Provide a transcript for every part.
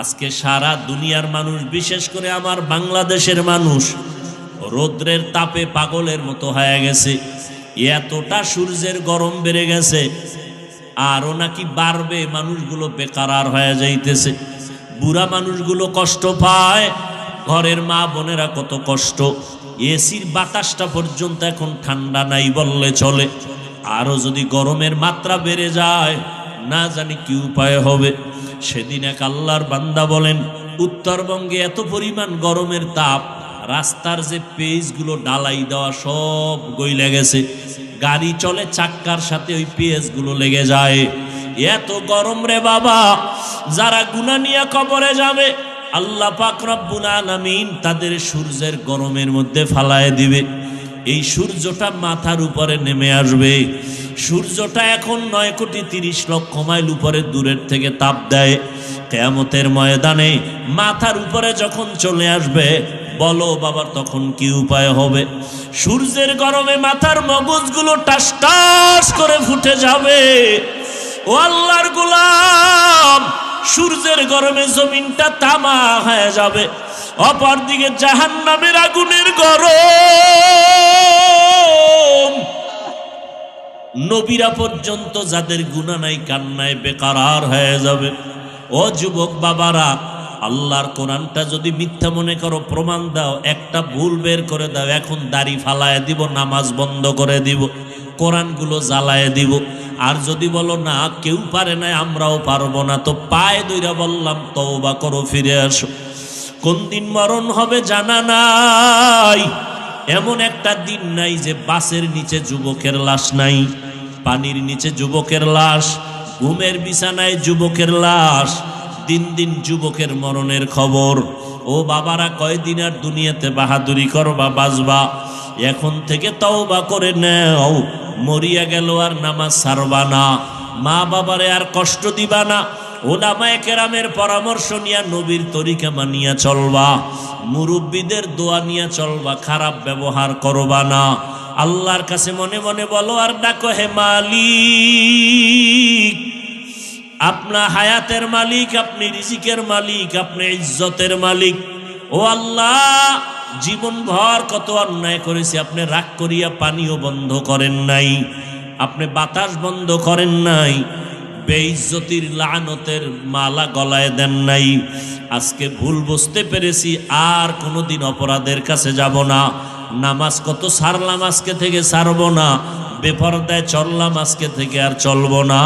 আজকে সারা দুনিয়ার মানুষ, বিশেষ করে আমার বাংলাদেশের মানুষ, রৌদ্রের তাপে পাগলের মতো হয়ে গেছে। এতটা সূর্যের গরম বেড়ে গেছে, আরও নাকি বাড়বে, মানুষগুলো বেকার আর হয়ে যাইতেছে। বুড়া মানুষগুলো কষ্ট পায়, ঘরের মা বোনেরা কত কষ্ট। এসির বাতাসটা পর্যন্ত এখন ঠান্ডা নাই বললে চলে। আরও যদি গরমের মাত্রা বেড়ে যায় না জানি কি উপায় হবে। সেদিন এক আল্লাহর বান্দা বলেন, উত্তরবঙ্গে এত পরিমাণ গরমের তাপ, রাস্তার যে পেজগুলো ডালাই দেওয়া সব গইলে গেছে। গাড়ি চলে চাক্কার সাথে ওই পেজগুলো লেগে যায়। এত গরম রে বাবা, যারা গুনা নিয়ে কবরে যাবে, আল্লাহ পাক রব্বুল আলামিন তাদের সূর্যের গরমের মধ্যে ফালায় দিবে। এই সূর্যটা মাথার উপরে নেমে আসবে। সূর্যটা এখন নয় কোটি তিরিশ লক্ষ মাইল উপরে, দূরের থেকে তাপ দেয়। কেয়ামতের ময়দানে মাথার উপরে যখন চলে আসবে, বলো বাবার তখন কি উপায় হবে? সূর্যের গরমে মাথার মগজগুলো টাস টাস করে ফুটে যাবে। ও আল্লাহর গোলাম, সূর্যের গরমে জমিনটা তামা হয়ে যাবে। অপর দিকে জাহান নামের আগুনের গরম। নবীরা পর্যন্ত যাদের গুণা নাই, কান্নায় বেকার হয়ে যাবে। ও যুবক বাবারা, আল্লাহর কোরআনটা যদি মিথ্যা মনে করো, প্রমাণ দাও, একটা ভুল বের করে দাও, এখন দাড়ি ফালায় দিব, নামাজ বন্ধ করে দিব, কোরআনগুলো জ্বালায় দিব। আর যদি বলো, না, কেউ পারে না আমরাও পারব না। তো পায়ে দইরা বললাম, তওবা করো, ফিরে আসো। কোন দিন মরণ হবে জানা নাই। এমন একটা দিন নাই যে বাসের নিচে যুবকের লাশ নাই। পানির নিচে যুবকের লাশ, ঘুমের বিছানায় যুবকের লাশ, দিন দিন যুবকের মরণের খবর। ও বাবারা, কয়দিন আর দুনিয়াতে বাহাদুরি করবা বাজবা এখন থেকে তাও বা করে নেও। মরিয়া গেল আর নামাজ সারবা না। মা বাবারে আর কষ্ট দিবা না। ওলামায়ে কেরামের পরামর্শ নিয়া নবীর তরিকা মানিয়া চলবা। মুরব্বীদের দোয়া নিয়া চলবা, খারাপ ব্যবহার করবা না। আল্লাহর কাছে মনে মনে বলো, আর ডাকো হে মালিক, আপনা হায়াতের মালিক, আপনি রিজিকের মালিক, আপনি ইজ্জতের মালিক। ও আল্লাহ জীবন ভর কত অন্যায় করেছে, আপনি রাগ করিয়া পানিও বন্ধ করেন নাই, আপনি বাতাস বন্ধ করেন নাই বেইজ্জতির লানতের মালা গলায় দেন নাই। আজকে ভুল বুঝতে পেরেছি, আর কোনোদিন অপরাধের কাছে যাব না। নামাজ কত সারলাম আজকে থেকে সারবো না। বেপরদায় চললাম আজকে থেকে আর চলবো না।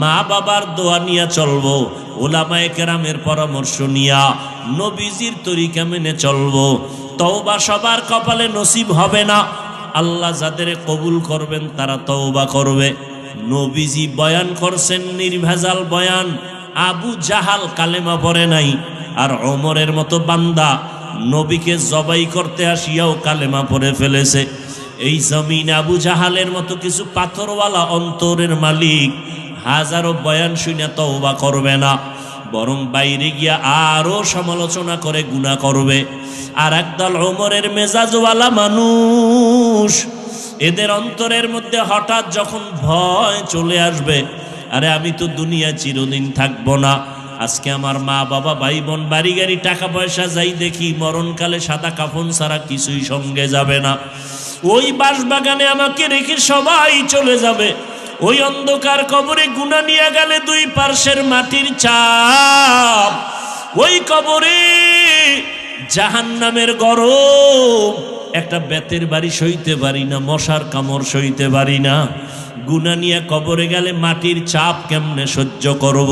মা বাবার দোয়া নিয়ে চলবো ওলামায়ে কেরামের পরামর্শ নিয়া নবীজির তরিকা মেনে চলবো। তওবা সবার কপালে নসিব হবে না। আল্লাহ যাদের কবুল করবেন, তারা তওবা করবে। নবীজি বয়ান করছেন নির্ভেজাল বয়ান। আবু জাহাল কালেমা পড়ে নাই, আর অমরের মতো বান্দা নবীকে জবাই করতে আসিয়াও কালেমা পড়ে ফেলেছে। এই জমিন আবু জাহালের মতো কিছু পাথরওয়ালা অন্তরের মালিক হাজারো বয়ান শুনে তওবা করবে না, বরং বাইরে গিয়া আরও সমালোচনা করে গুণা করবে। আর একদল অমরের মেজাজওয়ালা মানুষ এদের অন্তরের মধ্যে হঠাৎ যখন ভয় চলে আসবে, আরে আমি তো দুনিয়া চিরদিন থাকব না। আজকে আমার মা, বাবা ভাই বোন বাড়ি, গাড়ি, টাকা পয়সা যাই দেখি, মরণকালে সাদা কাফন ছাড়া কিছুই সঙ্গে যাবে না। ওই বাঁশবাগানে আমাকে রেখে সবাই চলে যাবে। ওই অন্ধকার কবরে গুনা নিয়ে গেলে দুই পার্শ্বের মাটির চাপ। ওই কবরে জাহান নামের গরম একটা বেতের বাড়ি সইতে পারি না, মশার কামড় সইতে পারি না গুনা নিয়ে কবরে গেলে মাটির চাপ কেমনে সহ্য করব।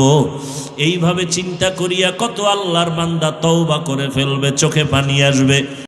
এইভাবে চিন্তা করিয়া কত আল্লাহর বান্দা তওবা করে ফেলবে, চোখে পানি আসবে